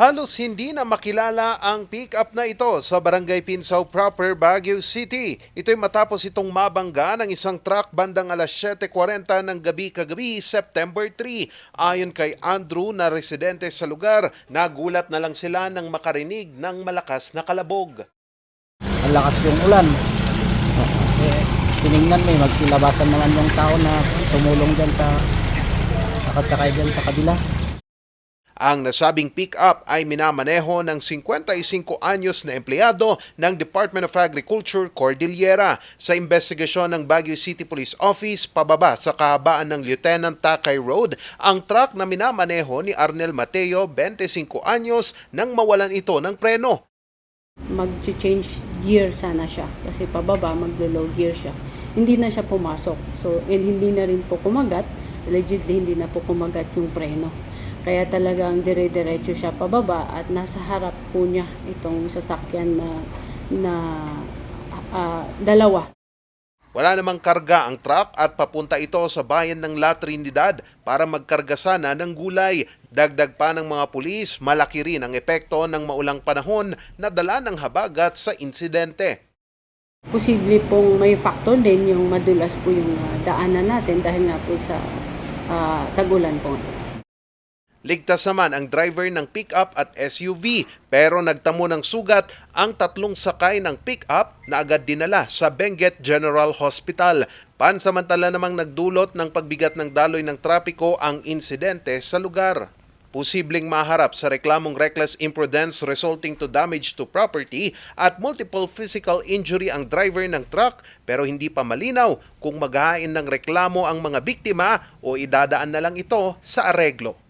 Halos hindi na makilala ang pick-up na ito sa Barangay Pinsaw proper, Baguio City. Ito'y matapos itong mabangga ng isang truck bandang alas 7.40 ng gabi kagabi, September 3. Ayon kay Andrew na residente sa lugar, nagulat na lang sila nang makarinig ng malakas na kalabog. Ang lakas yung ulan. Eh, tiningnan mo, eh, magsilabasan naman yung tao na tumulong dyan sa nakasakay dyan sa kabila. Ang nasabing pick-up ay minamaneho ng 55 anyos na empleyado ng Department of Agriculture Cordillera. Sa investigasyon ng Baguio City Police Office pababa sa kahabaan ng Lieutenant Takay Road ang truck na minamaneho ni Arnel Mateo, 25 anyos, nang mawalan ito ng preno. mag-change gear sana siya kasi pababa maglo-low gear siya. Hindi na siya pumasok. So and hindi na rin po kumagat. Allegedly hindi na po kumagat yung preno kaya talagang dire-diretso siya pababa at nasa harap po niya itong sasakyan na na ah, dalawa Wala namang karga ang truck at papunta ito sa bayan ng La Trinidad para magkarga sana ng gulay. Dagdag pa ng mga pulis, malaki rin ang epekto ng maulang panahon na dala ng habagat sa insidente. posible pong may factor din yung madulas po yung ah, daanan natin dahil nga po sa ah, tagulan po Ligtas naman ang driver ng pickup at SUV pero nagtamo ng sugat ang tatlong sakay ng pickup na agad dinala sa Benguet General Hospital. Pansamantala namang nagdulot ng pagbigat ng daloy ng trapiko ang insidente sa lugar. Posibleng maharap sa reklamong reckless imprudence resulting to damage to property at multiple physical injury ang driver ng truck pero hindi pa malinaw kung maghahain ng reklamo ang mga biktima o idadaan na lang ito sa areglo.